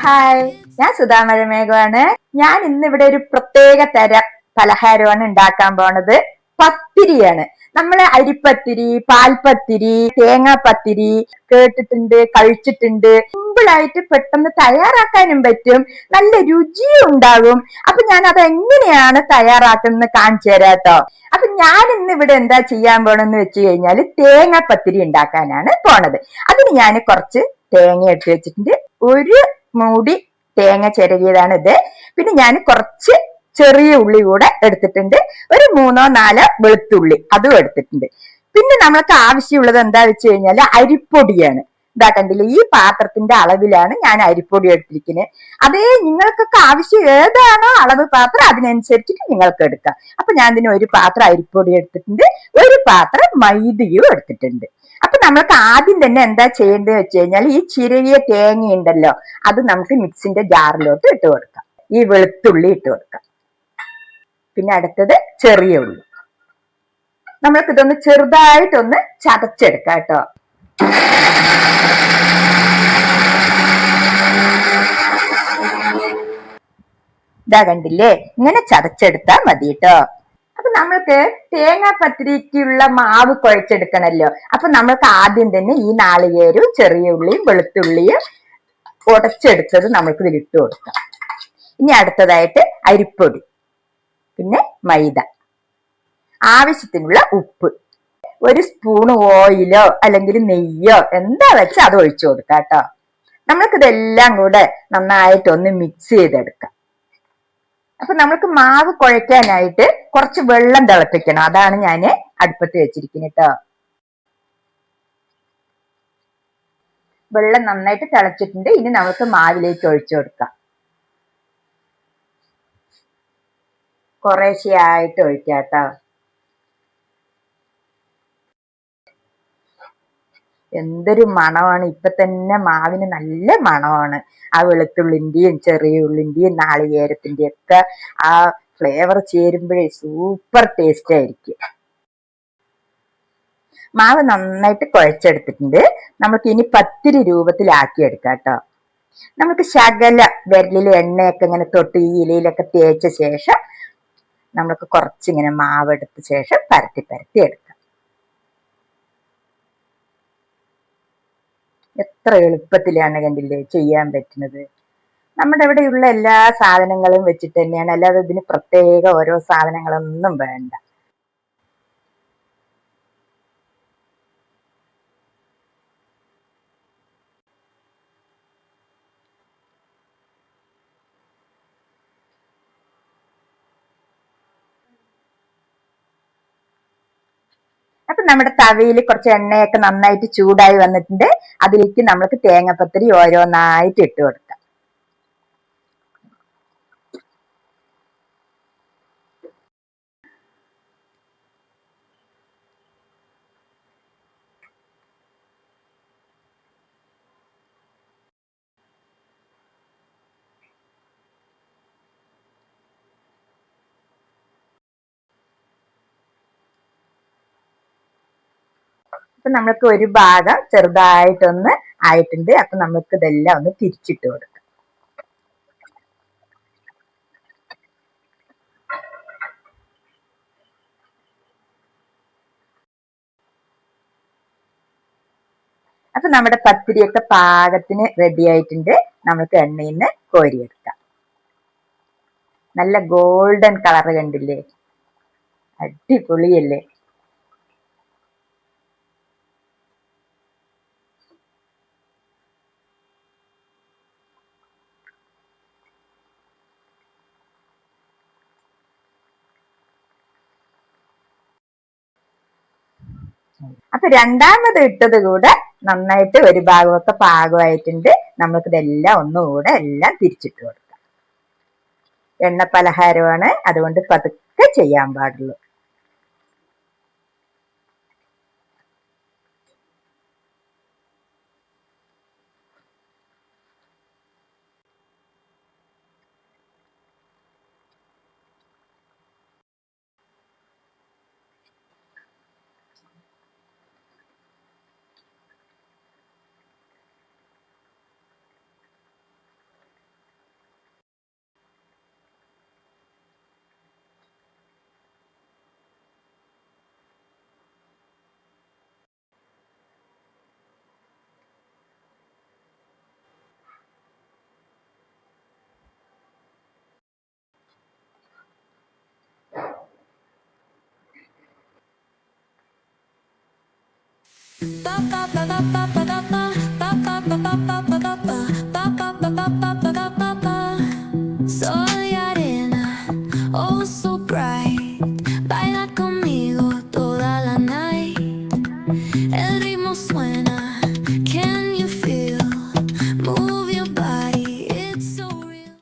Hi ഞാൻ സുധാമഴമേഘാണ് ഞാൻ ഇന്നിവിടെ ഒരു പ്രത്യേക തരം പലഹാരമാണ് ഉണ്ടാക്കാൻ പോണത്. പത്തിരിയാണ്. നമ്മൾ അരിപ്പത്തിരി പാൽപ്പത്തിരി തേങ്ങാപ്പത്തിരി കേട്ടിട്ടുണ്ട് കഴിച്ചിട്ടുണ്ട്. സിമ്പിളായിട്ട് പെട്ടെന്ന് തയ്യാറാക്കാനും പറ്റും. നല്ല രുചിയും ഉണ്ടാകും. അപ്പൊ ഞാൻ അത് എങ്ങനെയാണ് തയ്യാറാക്കുന്നത് കാണിച്ചു തരാട്ടോ. അപ്പൊ ഞാൻ ഇന്ന് ഇവിടെ എന്താ ചെയ്യാൻ പോണെന്ന് വെച്ച് കഴിഞ്ഞാൽ തേങ്ങാപ്പത്തിരി ഉണ്ടാക്കാനാണ് പോണത്. അതിന് ഞാൻ കുറച്ച് തേങ്ങ എടുത്ത് വെച്ചിട്ടുണ്ട്. ഒരു മൂടി തേങ്ങ ചിരകിയതാണ് ഇത് പിന്നെ ഞാൻ കുറച്ച് ചെറിയ ഉള്ളി കൂടെ എടുത്തിട്ടുണ്ട്. ഒരു മൂന്നോ നാലോ വെളുത്തുള്ളി അതും എടുത്തിട്ടുണ്ട്. പിന്നെ നമ്മൾക്ക് ആവശ്യമുള്ളത് എന്താ വെച്ച് കഴിഞ്ഞാൽ അരിപ്പൊടിയാണ്. ഇതാ കണ്ടില്ലേ ഈ പാത്രത്തിന്റെ അളവിലാണ് ഞാൻ അരിപ്പൊടി എടുത്തിരിക്കുന്നത്. അതേ നിങ്ങൾക്കൊക്കെ ആവശ്യം ഏതാണോ അളവ് പാത്രം അതിനനുസരിച്ചിട്ട് നിങ്ങൾക്ക് എടുക്കാം. അപ്പൊ ഞാൻ ഇതിന് ഒരു പാത്രം അരിപ്പൊടി എടുത്തിട്ടുണ്ട് ഒരു പാത്രം മൈദയും എടുത്തിട്ടുണ്ട്. അപ്പൊ നമ്മൾക്ക് ആദ്യം തന്നെ എന്താ ചെയ്യേണ്ടത് വെച്ച് കഴിഞ്ഞാൽ ഈ ചിരവിയ തേങ്ങയുണ്ടല്ലോ അത് നമുക്ക് മിക്സിന്റെ ജാറിലോട്ട് ഇട്ട് കൊടുക്കാം. ഈ വെളുത്തുള്ളി ഇട്ട് കൊടുക്കാം. പിന്നെ അടുത്തത് ചെറിയ ഉള്ളി. നമ്മൾക്ക് ഇതൊന്ന് ചെറുതായിട്ടൊന്ന് ചതച്ചെടുക്കാം കേട്ടോ. ഇതാ കണ്ടില്ലേ? ഇങ്ങനെ ചതച്ചെടുത്താ മതി കേട്ടോ. അപ്പൊ നമ്മൾക്ക് തേങ്ങാ പത്തിരിക്കുള്ള മാവ് കുഴച്ചെടുക്കണല്ലോ. അപ്പൊ നമ്മൾക്ക് ആദ്യം തന്നെ ഈ നാളികേരും ചെറിയ ഉള്ളിയും വെളുത്തുള്ളിയും ഉടച്ചെടുത്തത് നമ്മൾക്ക് ഇതിൽ ഇട്ട് കൊടുക്കാം. ഇനി അടുത്തതായിട്ട് അരിപ്പൊടി. പിന്നെ മൈദ. ആവശ്യത്തിനുള്ള ഉപ്പ്. ഒരു സ്പൂൺ ഓയിലോ അല്ലെങ്കിൽ നെയ്യോ എന്താ വെച്ചാൽ അത് ഒഴിച്ചു കൊടുക്കാം കേട്ടോ നമ്മൾക്ക് ഇതെല്ലാം കൂടെ നന്നായിട്ടൊന്ന് മിക്സ് ചെയ്തെടുക്കാം. അപ്പൊ നമ്മൾക്ക് മാവ് കുഴയ്ക്കാനായിട്ട് കുറച്ച് വെള്ളം തിളപ്പിക്കണം. അതാണ് ഞാൻ അടുപ്പത്ത് വെച്ചിരിക്കുന്നത് കേട്ടോ വെള്ളം നന്നായിട്ട് തിളച്ചിട്ടുണ്ട്. ഇനി നമുക്ക് മാവിലേക്ക് ഒഴിച്ചു കൊടുക്കാം. കുറേശ്ശെയായിട്ട് ഒഴിക്കാം കേട്ടോ എന്തൊരു മണമാണ്. ഇപ്പൊ തന്നെ മാവിന് നല്ല മണമാണ്. ആ വെളുത്തുള്ളിന്റെയും ചെറിയ ഉള്ളിന്റെയും നാളികേരത്തിന്റെയും ഒക്കെ ആ ഫ്ലേവർ ചേരുമ്പോഴേ സൂപ്പർ ടേസ്റ്റ് ആയിരിക്കും. മാവ് നന്നായിട്ട് കുഴച്ചെടുത്തിട്ടുണ്ട്. നമുക്ക് ഇനി പത്തിരി രൂപത്തിലാക്കി എടുക്കാം കേട്ടോ നമുക്ക് ശകല വിരലിൽ എണ്ണയൊക്കെ ഇങ്ങനെ തൊട്ട് ഈ ഇലയിലൊക്കെ തേച്ച ശേഷം നമുക്ക് കുറച്ചിങ്ങനെ മാവ് എടുത്ത ശേഷം പരത്തി പരത്തി എടുക്കാം. എത്ര എളുപ്പത്തിലാണ് കണ്ടില്ലേ ചെയ്യാൻ പറ്റുന്നത്. നമ്മുടെ ഇവിടെയുള്ള എല്ലാ സാധനങ്ങളും വെച്ചിട്ട് തന്നെയാണ്. അല്ലാതെ ഇതിന് പ്രത്യേക ഓരോ സാധനങ്ങളൊന്നും വേണ്ട. അപ്പൊ നമ്മുടെ തവയിൽ കുറച്ച് എണ്ണയൊക്കെ നന്നായിട്ട് ചൂടായി വന്നിട്ടുണ്ട്. അതിലേക്ക് നമ്മൾക്ക് തേങ്ങാപ്പത്തിരി ഓരോന്നായിട്ട് ഇട്ട് കൊടുക്കാം. അപ്പൊ നമ്മൾക്ക് ഒരു ഭാഗം ചെറുതായിട്ടൊന്ന് ആയിട്ടുണ്ട്. അപ്പൊ നമുക്ക് ഇതെല്ലാം ഒന്ന് തിരിച്ചിട്ട് കൊടുക്കാം. അപ്പൊ നമ്മുടെ പത്തിരിയൊക്കെ പാകത്തിന് റെഡി ആയിട്ടുണ്ട്. നമുക്ക് എണ്ണയിൽ നിന്ന് കോരിയെടുക്കാം. നല്ല ഗോൾഡൻ കളർ കണ്ടില്ലേ? അടിപൊളിയല്ലേ? അപ്പൊ രണ്ടാമത് ഇട്ടത് കൂടെ നന്നായിട്ട് ഒരു ഭാഗമൊക്കെ പാകമായിട്ടുണ്ട്. നമ്മൾക്ക് ഇതെല്ലാം ഒന്നുകൂടെ എല്ലാം തിരിച്ചിട്ട് കൊടുക്കാം. എണ്ണ പലഹാരമാണ്. അതുകൊണ്ട് പതുക്കെ ചെയ്യാൻ പാടുള്ളൂ. Ba, ba, ba, ba, ba.